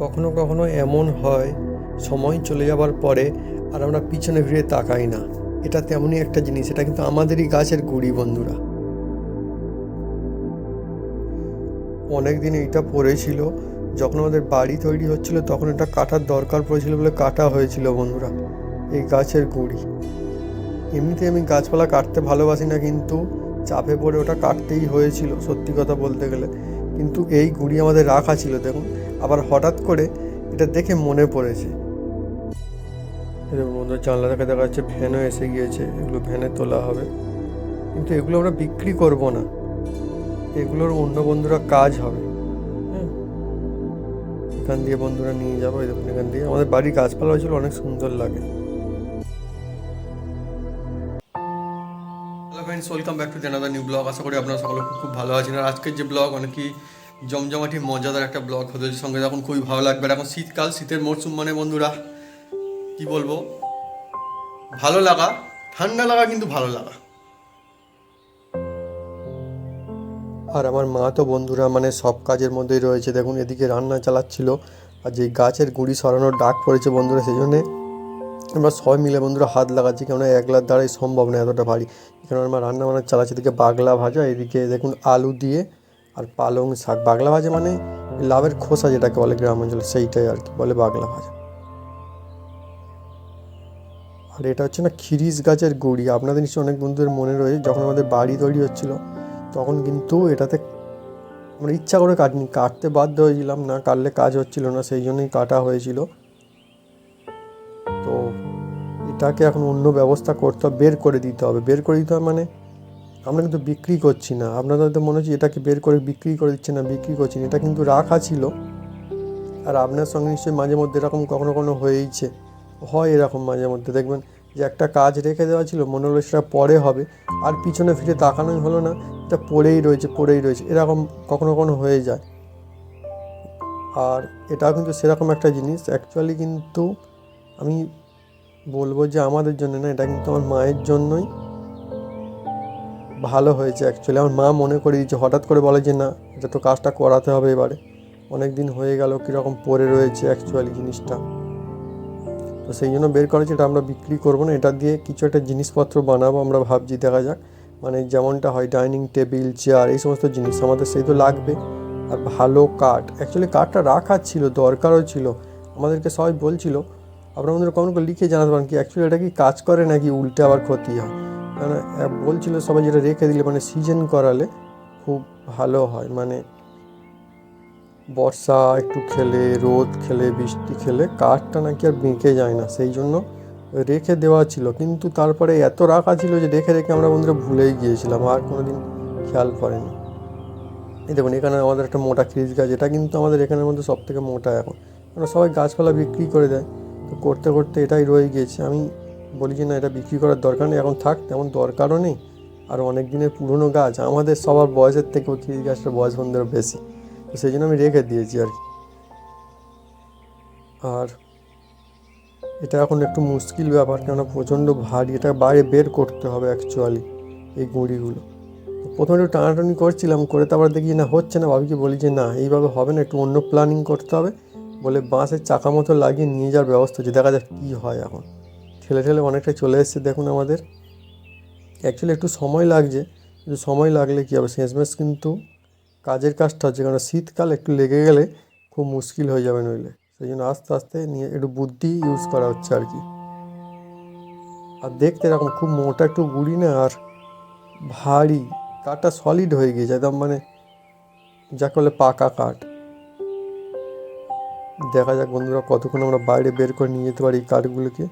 কখনো কখনো এমন হয়, সময় চলে যাবার পরে আর আমরা পিছনে ফিরে তাকাই না। এটা তেমনই একটা জিনিস, এটা কিন্তু আমাদেরই গাছের গুড়ি বন্ধুরা। অনেক দিন এইটা পড়েছিল, যখন আমাদের বাড়ি তৈরি হচ্ছিল তখন এটা কাটার দরকার পড়েছিল বলে কাটা হয়েছিল বন্ধুরা, এই গাছের গুড়ি। এমনিতে আমি গাছপালা কাটতে ভালোবাসি না কিন্তু চাপে পড়ে ওটা কাটতেই হয়েছিল, সত্যি কথা বলতে গেলে। কিন্তু এই গুড়ি আমাদের রাখা ছিল, দেখুন। আবার হঠাৎ করে এটা দেখে মনে পড়েছে। দেখুন জানলা থেকে দেখা যাচ্ছে ভ্যানও এসে গিয়েছে, এগুলো ভ্যানে তোলা হবে। কিন্তু এগুলো আমরা বিক্রি করব না। এগুলোর অন্য বন্ধুরা কাজ হবে। হ্যাঁ এখান দিয়ে বন্ধুরা নিয়ে যাব দেখুন এখান দিয়ে। আমাদের বাড়ির গাছপালা হয়েছিল, অনেক সুন্দর লাগে। Friends welcome back to another new blog আশা করি আপনারা সকলে খুব খুব ভালো আছেন। আর আজকের যে ব্লগ অনেকই জমজমাটি, মজাদার একটা ব্লগ হতে। সঙ্গে এখন খুবই ভালো লাগবে। এখন শীতকাল, শীতের মরশুম মানে বন্ধুরা, কি বলব? ভালো লাগা, ঠান্ডা লাগা কিন্তু ভালো লাগা। আর আমার মা তো বন্ধুরা মানে সব কাজের মধ্যেই রয়েছে। দেখুন, এদিকে রান্না চালাচ্ছিল। আর যে গাছের গুঁড়ি সরানোর ডাক পড়েছে বন্ধুরা, সেই জন্যে আমরা সবাই মিলে বন্ধুরা হাত লাগাচ্ছি কেননা একলার দ্বারাই সম্ভব না এতটা ভারী। এখানে আমার রান্না বান্না চালাচ্ছি এদিকে বাগলা ভাজা, এদিকে দেখুন আলু দিয়ে আর পালং শাক। বাগলা ভাজা মানে লাভের খোসা যেটাকে বলে গ্রাম অঞ্চলে, সেইটাই আর কি বলে বাগলা ভাজা। আর এটা হচ্ছে না খিরিস গাছের গুড়ি। আপনাদের নিশ্চয়ই অনেক বন্ধুদের মনে রয়েছে যখন আমাদের বাড়ি তৈরি হচ্ছিল, তখন কিন্তু এটাতে আমরা ইচ্ছা করে কাটিনি। কাটতে বাধ্য হয়েছিলাম না, কাটলে কাজ হচ্ছিল না, সেই জন্যই কাটা হয়েছিল। তো এটাকে এখন অন্য ব্যবস্থা করতে হবে, বের করে দিতে হবে। বের করে দিতে হবে মানে আমরা কিন্তু বিক্রি করছি না। আপনাদের তো মনে হচ্ছে এটাকে বের করে বিক্রি করে দিচ্ছে না, বিক্রি করছি না। এটা কিন্তু রাখা ছিল। আর আপনার সঙ্গে নিশ্চয়ই মাঝে মধ্যে এরকম কখনো কখনো হয়েইছে। হয় এরকম মাঝে মধ্যে। দেখবেন যে একটা কাজ রেখে দেওয়া ছিল, মনে হলো সেটা পরে হবে। আর পিছনে ফিরে তাকানোই হলো না। এটা পড়েই রয়েছে পড়েই রয়েছে। এরকম কখনো কখনো হয়ে যায়। আর এটাও কিন্তু সেরকম একটা জিনিস। অ্যাকচুয়ালি কিন্তু আমি বলব যে আমাদের জন্য না, এটা কিন্তু আমার মায়ের জন্যই ভালো হয়েছে অ্যাকচুয়ালি আমার মা মনে করে দিয়েছে, হঠাৎ করে বলে যে না, এটা তো কাজটা করাতে হবে এবারে। অনেক দিন হয়ে গেল, কীরকম পড়ে রয়েছে অ্যাকচুয়ালি জিনিসটা। তো সেই জন্য বের করেছি এটা আমরা বিক্রি করব না, এটা দিয়ে কিছু একটা জিনিসপত্র বানাবো, আমরা ভাবছি দেখা যাক। মানে যেমনটা হয়, ডাইনিং টেবিল, চেয়ার, এই সমস্ত জিনিস, আমাদের সেই তো লাগবে। আর ভালো কাঠ অ্যাকচুয়ালি কাঠটা রাখা ছিল, দরকারও ছিল। আমাদেরকে সবাই বলছিল আপনারা আমাদের কমেন্ট করে লিখে জানাতে পারেন কি অ্যাকচুয়ালি এটা কি কাজ করে নাকি উল্টে আবার ক্ষতি হয়? মানে আহ, বলছিল সবাই যেটা রেখে দিলে মানে সিজন করালে খুব ভালো হয়। মানে বর্ষা একটু খেলে রোদ খেলে বৃষ্টি খেলে কাঠটা নাকি আর বেঁকে যায় না। সেই জন্য রেখে দেওয়া ছিল। কিন্তু তারপরে এত রাখা ছিল যে রেখে রেখে আমরা বন্ধুরা ভুলেই গিয়েছিলাম। আর কোনো দিন খেয়াল করেনি। এই দেখুন এখানে আমাদের একটা মোটা খিরিস গাছ এটা কিন্তু আমাদের এখানের মধ্যে সব থেকে মোটা এখন। কারণ সবাই গাছপালা বিক্রি করে দেয়। করতে করতে এটাই রয়ে গিয়েছে। আমি বলি যে না, এটা বিক্রি করার দরকার নেই। এখন থাক, তেমন দরকারও নেই। আর অনেক দিনের পুরনো গাছ, আমাদের সবার বয়সের থেকেও ওই খিরিস গাছটার বয়স বন্ধুরা বেশি। তো সেই জন্য আমি রেখে দিয়েছি আর কি। আর এটা এখন একটু মুশকিল ব্যাপার, কেননা প্রচণ্ড ভারী। এটা বাইরে বের করতে হবে অ্যাকচুয়ালি এই গুঁড়িগুলো। প্রথমে একটু টানাটানি করছিলাম, করে তারপর দেখি না, হচ্ছে না। ভাবিকে বলি যে না, এইভাবে হবে না, একটু অন্য প্ল্যানিং করতে হবে। বলে বাঁশের চাকা মতো লাগিয়ে নিয়ে যাওয়ার ব্যবস্থা হচ্ছে। দেখা যাক কী হয় এখন। ঠেলে ঠেলে অনেকটা চলে এসছে দেখুন আমাদের। অ্যাকচুয়ালি একটু সময় লাগছে, কিন্তু সময় লাগলে কী হবে? শেষমেশ কিন্তু কাজের কাজটা হচ্ছে কারণ শীতকাল একটু লেগে গেলে খুব মুশকিল হয়ে যাবে নইলে। সেই জন্য আস্তে আস্তে নিয়ে একটু বুদ্ধি ইউজ করা হচ্ছে আর কি। আর দেখতে এরকম খুব মোটা একটু গুড়ি না, আর ভারী, কাঠটা সলিড হয়ে গিয়েছে, একদম মানে যাকে বলে পাকা কাঠ। দেখা যাক বন্ধুরা কতক্ষণ আমরা বাইরে বের করে নিয়ে যেতে পারি কাঠগুলোকে।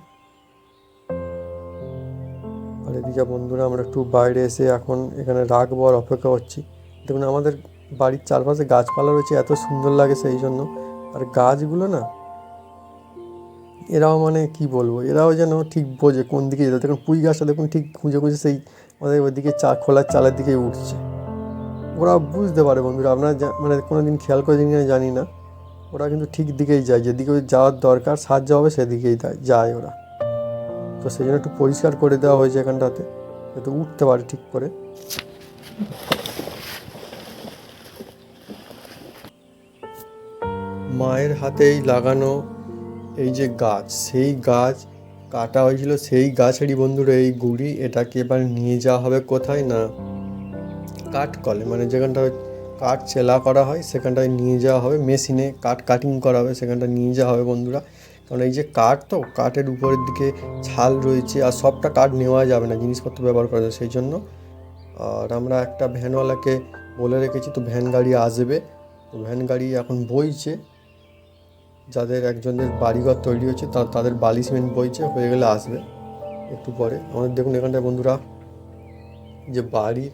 আর এদিকে বন্ধুরা আমরা একটু বাইরে এসে এখন এখানে রাখব আর অপেক্ষা করছি। দেখুন আমাদের বাড়ির চারপাশে গাছপালা রয়েছে, এত সুন্দর লাগে সেই জন্য আর গাছগুলো না, এরাও মানে কি বলব, এরাও যেন ঠিক বোঝে কোন দিকে যেতে। দেখুন পুঁই গাছটা দেখুন ঠিক খুঁজে খুঁজে সেই আমাদের ওইদিকে চা, খোলার চালের দিকে উঠছে। ওরা বুঝতে পারে বন্ধুরা, আপনারা মানে কোনো দিন খেয়াল করে জানি না। ওরা কিন্তু ঠিক দিকেই যায়। যেদিকে যাওয়ার দরকার, সাহায্য হবে, সেদিকেই যায় ওরা। তো সেই জন্য একটু পরিষ্কার করে দেওয়া হয়েছে এখানটাতে, যাতে উঠতে পারে ঠিক করে। মায়ের হাতেই লাগানো এই যে গাছ, সেই গাছ কাটা হয়েছিল, সেই গাছেরই বন্ধুরা এই গুড়ি, এটাকে এবার নিয়ে যাওয়া হবে কোথায় না? কাঠ কলে মানে যেখানটা কাঠ চেলা করা হয়, সেখানটায় নিয়ে যাওয়া হবে, মেশিনে কাঠ কাটিং করা হবে সেখানটা নিয়ে যাওয়া হবে বন্ধুরা। কারণ এই যে কাঠ তো, কাঠের উপরের দিকে ছাল রয়েছে আর সবটা কাঠ নেওয়া যাবে না, জিনিসপত্র ব্যবহার করা যায় সেই জন্য। আর আমরা একটা ভ্যানওয়ালাকে বলে রেখেছি, তো ভ্যান গাড়ি আসবে। তো ভ্যান গাড়ি এখন বইছে। যাদের একজনের বাড়িঘর তৈরি হচ্ছে তাদের বালি সিমেন্ট বইছে, হয়ে গেলে আসবে। একটু পরে। আমাদের দেখুন এখানটায় বন্ধুরা, যে বাড়ি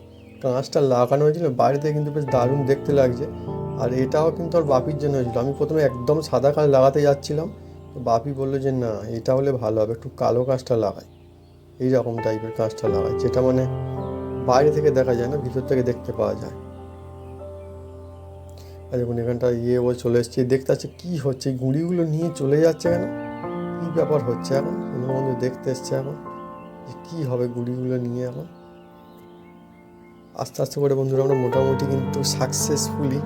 কাঁচটা লাগানো হয়েছিল, বাড়িতে কিন্তু বেশ দারুণ দেখতে লাগছে। আর এটাও কিন্তু ওর বাপির জন্য হয়েছিল। আমি প্রথমে একদম সাদা কাজ লাগাতে যাচ্ছিলাম। তো বাপি বলল যে, না, এটা হলে ভালো হবে, একটু কালো কাঁচটা লাগাই। এই রকম টাইপের কাঁচটা লাগাই, যেটা মানে বাইরে থেকে দেখা যায় না, ভিতর থেকে দেখতে পাওয়া যায়। আর দেখুন, এখানটা ইয়ে ও চলে এসছে, দেখতে পাচ্ছে কী হচ্ছে গুঁড়িগুলো নিয়ে চলে যাচ্ছে কেন? কী ব্যাপার হচ্ছে এখন? বন্ধু দেখতে এসছে এখন যে কী হবে গুঁড়িগুলো নিয়ে এখন? আস্তে আস্তে করে বন্ধুরা আমরা মোটামুটি কিন্তু সাকসেসফুলি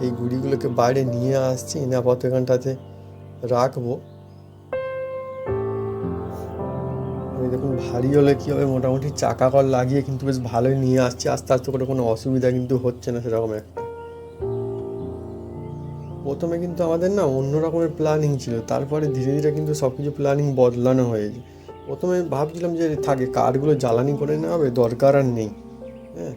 এই গুড়িগুলোকে বাইরে নিয়ে আসছি। এনে আপাতত এখানটাতে রাখব। দেখুন, ভারী হলে কী হবে? মোটামুটি চাকা কল লাগিয়ে কিন্তু বেশ ভালোই নিয়ে আসছে। আস্তে আস্তে করে কোনো অসুবিধা কিন্তু হচ্ছে না সেরকম একটা। প্রথমে কিন্তু আমাদের না অন্য রকমের প্ল্যানিং ছিল। তারপরে ধীরে ধীরে কিন্তু সব কিছু প্ল্যানিং বদলানো হয়েছে প্রথমে ভাবছিলাম যে, থাকে কাঠগুলো জ্বালানি করে নেওয়া হবে, দরকার আর নেই। হ্যাঁ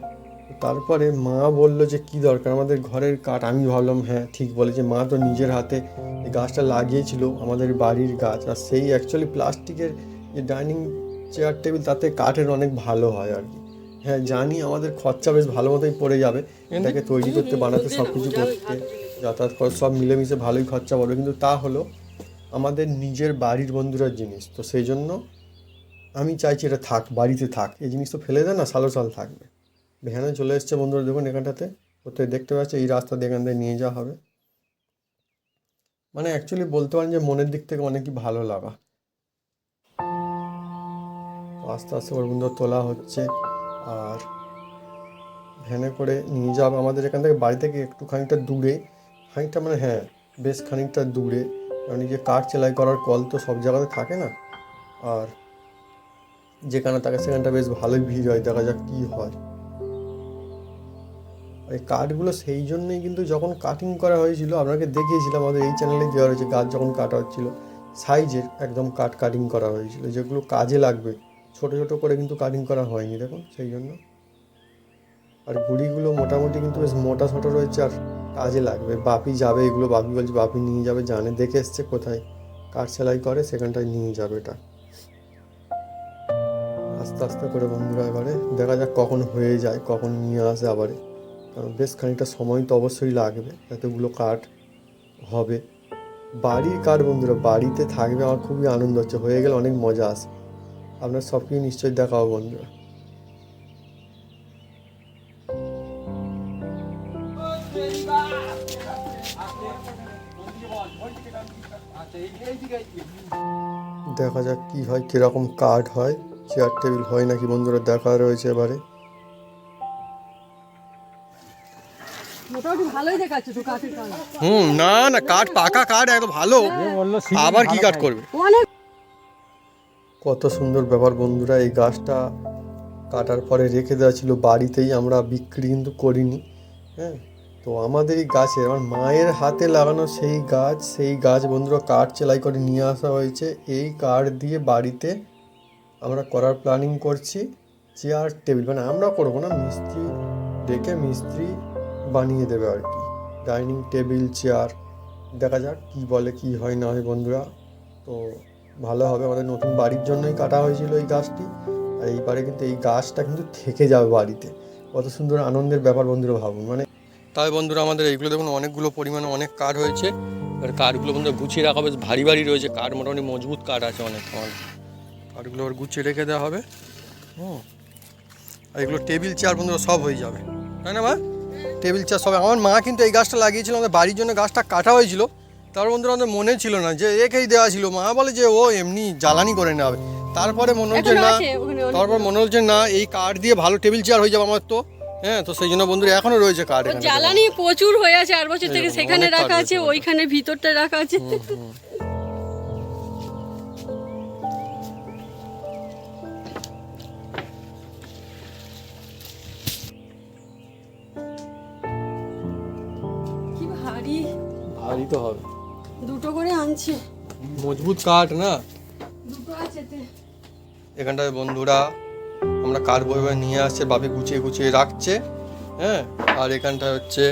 তারপরে মা বলল যে, কি দরকার? আমাদের ঘরের কাঠ। আমি ভাবলাম হ্যাঁ ঠিক বলেছে। মা তো নিজের হাতে গাছটা লাগিয়েছিল, আমাদের বাড়ির গাছ। আর সেই অ্যাকচুয়ালি প্লাস্টিকের যে ডাইনিং চেয়ার টেবিল তাতে কাঠের অনেক ভালো হয় আর কি। হ্যাঁ জানি আমাদের খরচা বেশ ভালো মতোই পড়ে যাবে। এটাকে তৈরি করতে, বানাতে সব কিছু করতে, যাতায়াত করে, সব মিলেমিশে ভালোই খরচা পড়বে। কিন্তু তা হলো, আমাদের নিজের বাড়ির বন্ধুরার জিনিস। তো সেই জন্য আমি চাইছি এটা থাক, বাড়িতে থাক। এই জিনিস তো ফেলে দেয় না সালো সাল থাকবে। ভ্যানে চলে এসছে বন্ধুরা, দেখুন এখানটাতে। কোথায় দেখতে পাচ্ছে, এই রাস্তা দিয়ে এখান নিয়ে যাওয়া হবে। মানে অ্যাকচুয়ালি বলতে পারেন যে মনের দিক থেকে অনেকই ভালো লাগা। আস্তে আস্তে করে বন্ধুরা তোলা হচ্ছে, আর ভ্যানে করে নিয়ে যাওয়া আমাদের এখান থেকে বাড়ি থেকে একটু খানিকটা দূরে, খানিকটা মানে হ্যাঁ বেশ খানিকটা দূরে। কারণ যে কাঠ সেলাই করার কল তো সব জায়গাতে থাকে না। আর যেখানে থাকে সেখানটা বেশ ভালোই ভিড় হয়, দেখা যাক কী হয়। এই কাঠগুলো সেই জন্যই কিন্তু যখন কাটিং করা হয়েছিল, আপনাকে দেখিয়েছিলাম আমাদের এই চ্যানেলে দেওয়া হয়েছে গাছ যখন কাটা হচ্ছিল সাইজের একদম কাঠ কাটিং করা হয়েছিল, যেগুলো কাজে লাগবে। ছোট ছোট করে কিন্তু কাটিং করা হয়নি, দেখুন, সেই জন্য। আর গুড়িগুলো মোটামুটি কিন্তু বেশ মোটা ছোটো রয়েছে আর কাজে লাগবে। বাপি যাবে এগুলো, বাপি বলছে বাপি নিয়ে যাবে, জানে, দেখে এসছে কোথায়, কাঠ সেলাই করে সেখানটায় নিয়ে যাবে এটা। আস্তে আস্তে করে বন্ধুরা এবারে দেখা যাক কখন হয়ে যায়, কখন নিয়ে আসে আবারে। কারণ বেশ খানিকটা সময় তো অবশ্যই লাগবে, এতগুলো কাঠ হবে। বাড়ির কাঠ বন্ধুরা, বাড়িতে থাকবে আমার খুবই আনন্দ হচ্ছে, হয়ে গেলে অনেক মজা আসে আপনার সব কিছু নিশ্চয়ই দেখাও বন্ধুরা। দেখা যাক কি হয়, কীরকম কাঠ হয় চেয়ার টেবিল হয় নাকি বন্ধুরা, দেখা রয়েছে এবারে। মোটামুটি ভালোই দেখাচ্ছে তো কাঠের কাজ। হুম না না কাঠ পাকা কাঠ এত ভালো। আবার কি কাঠ করবে? অনেক কত সুন্দর ব্যাপার বন্ধুরা এই গাছটা কাটার পরে রেখে দেওয়া ছিল বাড়িতেই আমরা বিক্রি কিন্তু করিনি হ্যাঁ? তো আমাদের এই গাছের আমার মায়ের হাতে লাগানো সেই গাছ সেই গাছ বন্ধুরা কাঠ সেলাই করে নিয়ে আসা হয়েছে। এই কাঠ দিয়ে বাড়িতে আমরা করার প্ল্যানিং করছি চেয়ার টেবিল মানে আমরা করব না মিস্ত্রি ডেকে মিস্ত্রি বানিয়ে দেবে আর কি। ডাইনিং টেবিল, চেয়ার, দেখা যাক কী বলে কী হয় না হয় বন্ধুরা। তো ভালো হবে, আমাদের নতুন বাড়ির জন্যই কাটা হয়েছিল এই গাছটি। আর এইবারে কিন্তু এই গাছটা কিন্তু থেকে যাবে বাড়িতে। কত সুন্দর আনন্দের ব্যাপার বন্ধুরা ভাবুন মানে তবে বন্ধুরা আমাদের এইগুলো দেখুন, অনেকগুলো পরিমাণে অনেক কাঠ হয়েছে। এবার কাঠগুলো বন্ধুরা গুছিয়ে রাখা বেশ ভারী ভারী রয়েছে, কাঠ মোটামুটি মজবুত কাঠ আছে অনেক আমাদের কাঠগুলো আবার গুছিয়ে রেখে দেওয়া হবে। হুম। আর এগুলো টেবিল, চেয়ার বন্ধুরা সব হয়ে যাবে। তাই না মা? টেবিল চেয়ার সব আমার মা কিন্তু এই গাছটা লাগিয়েছিল আমাদের বাড়ির জন্য গাছটা কাটা হয়েছিল। তার বন্ধুরা আমাদের মনে ছিল না যে একেই দেওয়া ছিল। মা বলে যে ও এমনি জ্বালানি করে নেওয়া হবে তারপরে মনে হচ্ছে না তারপর মনে হচ্ছে না এই কাঠ দিয়ে ভালো টেবিল চেয়ার হয়ে যাবে আমার তো। হ্যাঁ তো সেই জন্য বন্ধুরা এখনও রয়েছে কাঠ জ্বালানি প্রচুর হয়ে আছে আর বছর থেকে সেখানে রাখা আছে ওইখানে ভিতরটা রাখা আছে। ভারী তো হবে। দুটো করে আনছি। মজবুত কাঠ না? দুটো আছে তে। এখানটায় বন্ধুরা আমরা কাঠ বয়ে নিয়ে আসছে বাপি গুছিয়ে গুছিয়ে রাখছে হ্যাঁ? আর এখানটা হচ্ছে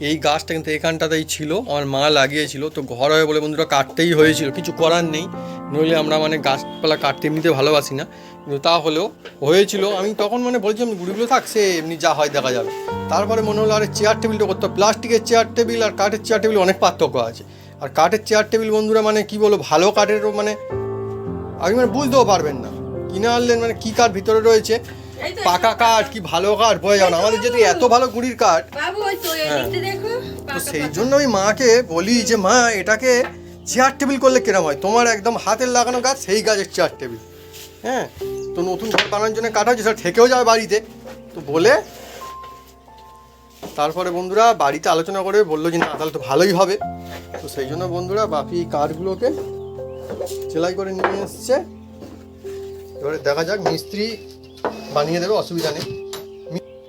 এই গাছটা কিন্তু এখানটাতেই ছিল আমার মা লাগিয়েছিল তো ঘর হয়ে বলে বন্ধুরা কাটতেই হয়েছিল কিছু করার নেই। নইলে আমরা মানে গাছপালা কাটতে এমনিতে ভালোবাসি না। কিন্তু তা হলেও হয়েছিল। আমি তখন মানে বলছিলাম গুড়িগুলো থাক সে এমনি যা হয় দেখা যাবে। তারপরে মনে হলো আরে চেয়ার টেবিলটা করতে প্লাস্টিকের চেয়ার টেবিল আর কাঠের চেয়ার টেবিল অনেক পার্থক্য আছে। আর কাঠের চেয়ার টেবিল বন্ধুরা মানে কি বলো ভালো কাঠেরও মানে আপনি মানে বুঝতেও পারবেন না। কিনে আনলেন মানে কী কাঠ ভিতরে রয়েছে? পাকা কাঠ কি ভালো কাঠ? বোঝা যাবে না। আমাদের যেহেতু এত ভালো গুড়ির কাঠ। হ্যাঁ। তো সেই জন্য আমি মাকে বলি যে মা এটাকে চেয়ার টেবিল করলে কিরম হয়? তোমার একদম হাতের লাগানো গাছ, সেই গাছের চেয়ার টেবিল হ্যাঁ? তো নতুন ঘর বানানোর জন্য কাটা হচ্ছে সেটা থেকেও যাবে বাড়িতে। তো বলে তারপরে বন্ধুরা বাড়িতে আলোচনা করে, বলল যে, না, তাহলে তো ভালোই হবে। তো সেই জন্য বন্ধুরা বাপি কাঠগুলোকে সেলাই করে নিয়ে এসছে। এবারে দেখা যাক, মিস্ত্রি বানিয়ে দেবে, অসুবিধা নেই।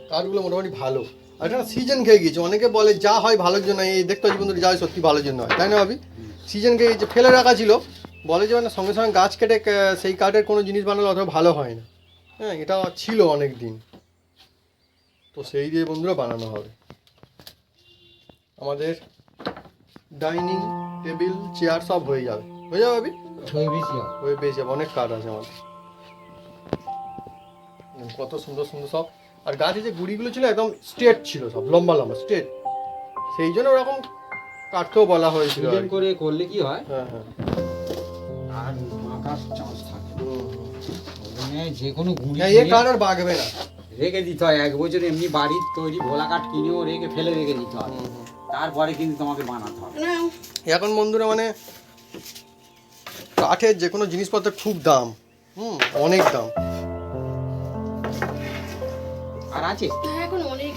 কাঠগুলো মোটামুটি ভালো। আর এটা সিজন খেয়ে গিয়েছে। অনেকে বলে, যা হয় ভালোর জন্য। এই দেখতে পাচ্ছি বন্ধুরা, যা সত্যি ভালোর জন্য হয়। তাই না ভাবি সিজন খেয়ে গিয়েছে ফেলে রাখা ছিল বলে যে মানে সঙ্গে সঙ্গে গাছ কেটে সেই কাঠের কোনো জিনিস বানালে অত ভালো হয় না। হ্যাঁ এটা ছিল অনেক দিন তো সেই দিয়ে বন্ধুরা বানানো হবে। আমাদের ডাইনিং টেবিল চেয়ার সব হয়ে যাবে। হয়ে যাবে হয়ে পেয়ে যাবে অনেক কাঠ আছে আমাদের। কত সুন্দর সুন্দর সব। আর গাছে যে গুড়িগুলো ছিল একদম স্ট্রেট ছিল সব লম্বা লম্বা স্ট্রেট সেই জন্য ওরকম কাটতেও বলা হয়েছিল আর করে করলে কি হয়? হ্যাঁ হ্যাঁ। আর মাকার চান্স থাকে। মানে যে কোনো গুঁড়ি হ্যাঁ, এ কিনে কাঠ আর বাগবে না। রেখে দিতে হয়। এক বছর এমনি বাড়ির তৈরি ভোলা কাঠ কিনেও রেখে ফেলে রেখে দিতে হয়। তারপরে কিন্তু তোমাকে বানাতে হবে। এখন বন্ধুরা মানে কাঠের যে কোনো জিনিসপত্রের খুব দাম। হুম অনেক দাম। আর আছে? এখন অনেক।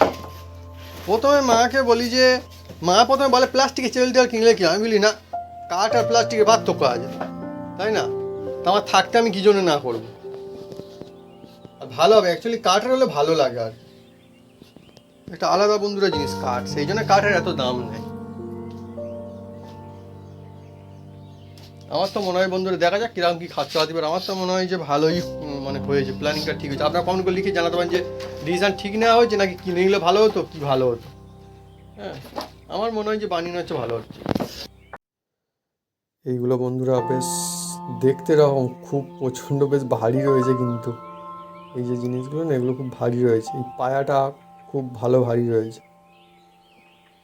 প্রথমে মাকে বলি যে মা প্রথমে বলে প্লাস্টিকের চেল টেল কিনলে কি আমি বলি, না কাঠ আর প্লাস্টিকের পার্থক্য আছে তাই না? তা আমার থাকতে আমি কি জন্য না করব? আর ভালো হবে অ্যাকচুয়ালি কাঠের হলে ভালো লাগে আর। একটা আলাদা বন্ধুরা জিনিস, কাঠ। সেই জন্য কাঠের এত দাম নেই। আমার তো মনে হয় বন্ধুরা, দেখা যাক কীরকম কি খরচা হতে পারে, আমার তো মনে হয় যে ভালোই মানে হয়েছে প্ল্যানিংটা ঠিক হয়েছে। আপনারা কমেন্ট করে লিখে জানাতে পারেন যে ডিসিশন ঠিক নেওয়া হয়েছে নাকি কিনে নিলে ভালো হতো, কি ভালো হতো? হ্যাঁ। আমার মনে হয় যে বানিয়ে হচ্ছে ভালো হচ্ছে। এইগুলো বন্ধুরা বেশ দেখতে রকম খুব প্রচণ্ড বেশ ভারী রয়েছে কিন্তু। এই যে জিনিসগুলো না এগুলো খুব ভারী রয়েছে। এই পায়াটা খুব ভালো ভারী রয়েছে।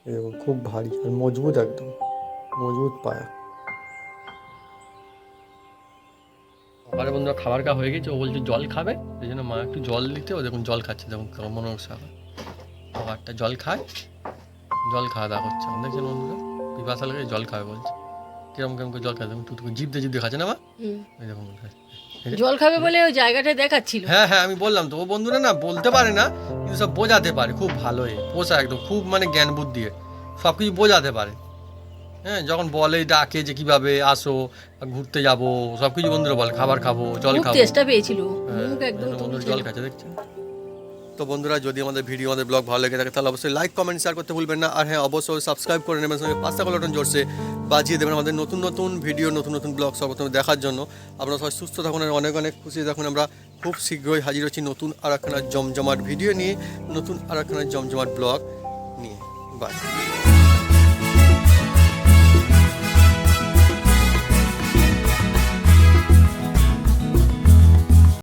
এরকম খুব ভারী আর মজবুত একদম মজবুত পায়া। সকালে বন্ধুরা খাবার খাওয়া হয়ে গেছে। ও বলছে জল খাবে সেই জন্য মা একটু জল দিতে ও দেখুন জল খাচ্ছে দেখুন কেমন মনে হচ্ছে খাবারটা জল খায়। জল খাওয়া দাওয়া করছে। দেখছেন বন্ধুরা পিপাসা লাগে জল খাবে বলছে। কিরম কেমন করে জল খাবে দেখুন টুকটুকু জিভ দিয়ে দিয়ে খাচ্ছে না মা? হুম। এই দেখুন জল খাবে বলে ওই জায়গাটা দেখাচ্ছিল। হ্যাঁ হ্যাঁ আমি বললাম তো ও বন্ধুরা না বলতে পারে না কিন্তু সব বোঝাতে পারে খুব ভালো এ পোষা একদম খুব মানে জ্ঞান বুদ্ধি। সব কিছু বোঝাতে পারে। হ্যাঁ যখন বলে ডাকে যে কীভাবে আসো ঘুরতে যাব সব কিছু বন্ধুরা বলে খাবার খাব জল খুব চেষ্টা পেয়েছিল হ্যাঁ, একদম। জল খাচ্ছে দেখছেন? তো বন্ধুরা, যদি আমাদের ভিডিও, আমাদের ব্লগ ভালো লেগে থাকে, তাহলে অবশ্যই লাইক কমেন্ট শেয়ার করতে ভুলবেন না। আর হ্যাঁ অবশ্যই সাবস্ক্রাইব করে নেবেন, সঙ্গে পাঁচটা কলটন জোরসে বাজিয়ে দেবেন আমাদের নতুন নতুন ভিডিও নতুন নতুন ব্লগ সর্বপ্রথমে দেখার জন্য। আপনারা সবাই সুস্থ থাকুন আর অনেক অনেক খুশি থাকুন। আমরা খুব শীঘ্রই হাজির হচ্ছি নতুন আর একখানা জমজমাট ভিডিও নিয়ে, নতুন আর একখানা জমজমাট ব্লগ নিয়ে। বাই